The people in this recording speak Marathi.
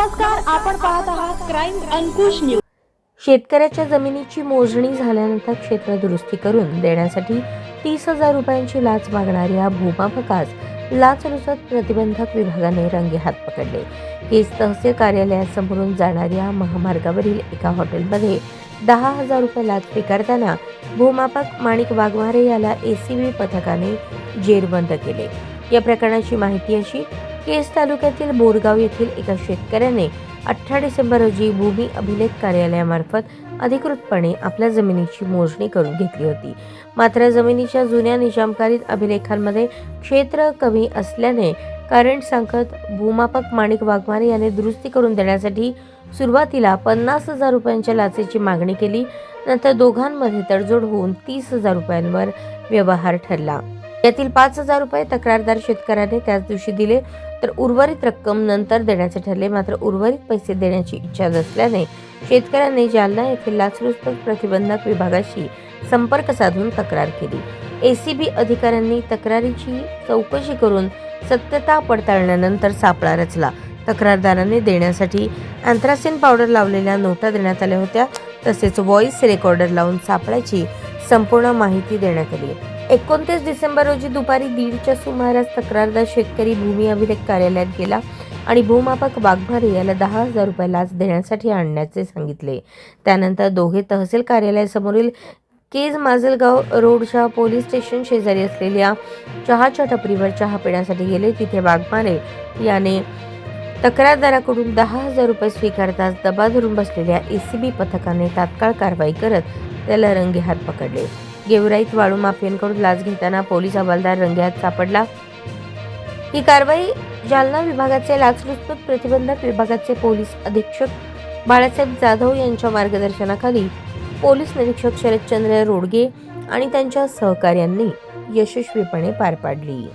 नमस्कार आपण पाहत आहात क्राईम अंकुश न्यूज शेतकऱ्याच्या जमिनीची मोजणी झाल्यानंतर क्षेत्र दुरुस्ती करून देण्यासाठी तीस हजार रुपयांची लाच मागणाऱ्या भूमापकास लाचलुचत प्रतिबंधक विभागाने रंगेहात पकडले. केस तहसील कार्यालयासमोरून जाणाऱ्या महामार्गावरील एका हॉटेलमध्ये दहा हजार रुपये लाच स्वीकारताना भूमापक माणिक वाघमारे याला एसीबी पथकाने जेरबंद केले. या प्रकरणाची माहिती अशी केस तालुक्यातील बोरगाव येथील एका शेतकऱ्याने अठरा डिसेंबर रोजी भूमी अभिलेख कार्यालयामार्फत अधिकृतपणे आपल्या जमिनीची मोजणी करून घेतली होती. मात्र जमिनीच्या जुन्या निजामकालीन अभिलेखांमध्ये क्षेत्र कमी असल्याने कारण सांगत भूमापक माणिक वाघमारे याने दुरुस्ती करून देण्यासाठी सुरुवातीला पन्नास हजार रुपयांच्या लाचेची मागणी केली नंतर दोघांमध्ये तडजोड होऊन तीस हजार रुपयांवर व्यवहार ठरला. यातील पाच हजार रुपये तक्रारदार शेतकऱ्याने त्याच दिवशी दिले. तर उर्वरित रक्कम नंतर देण्याचे ठरले. मात्र उर्वरित पैसे देण्याची इच्छा नसल्याने शेतकऱ्यांनी जालना येथील लाचलुचपत प्रतिबंधक विभागाशी संपर्क साधून तक्रार केली. एसीबी अधिकाऱ्यांनी तक्रारीची चौकशी करून सत्यता पडताळल्यानंतर सापळा रचला. तक्रारदाराने देण्यासाठी अँथ्रासिन पावडर लावलेल्या नोटा देण्यात आल्या होत्या. तसेच व्हॉइस रेकॉर्डर लावून सापळ्याची संपूर्ण माहिती देण्यात आली. एकोणतीस डिसेंबर रोजी दुपारी दीडच्या सुमारास तक्रारदार शेतकरी भूमी अभिलेख कार्यालयात गेला आणि भूमापक वाघमारे याला दहा हजार रुपये लाच देण्यासाठी आणण्याचे सांगितले. त्यानंतर दोघे तहसील कार्यालयासमोरील केज माजलगाव रोडच्या पोलीस स्टेशन शेजारी असलेल्या चहाच्या टपरीवर चहा पिण्यासाठी गेले. तिथे वाघमारे याने तक्रारदाराकडून दहा हजार रुपये स्वीकारताच दबा धरून बसलेल्या एसीबी पथकाने तात्काळ कारवाई करत त्याला रंगेहात पकडले. गेवराईत वाळू माफियांकडून लाच घेताना पोलीस हवालदार रंगेहात सापडला. ही कारवाई जालना विभागाचे लाचलुचपत प्रतिबंधक विभागाचे पोलीस अधीक्षक बाळासाहेब जाधव यांच्या मार्गदर्शनाखाली पोलीस निरीक्षक शरदचंद्र रोडगे आणि त्यांच्या सहकार्यांनी यशस्वीपणे पार पाडली.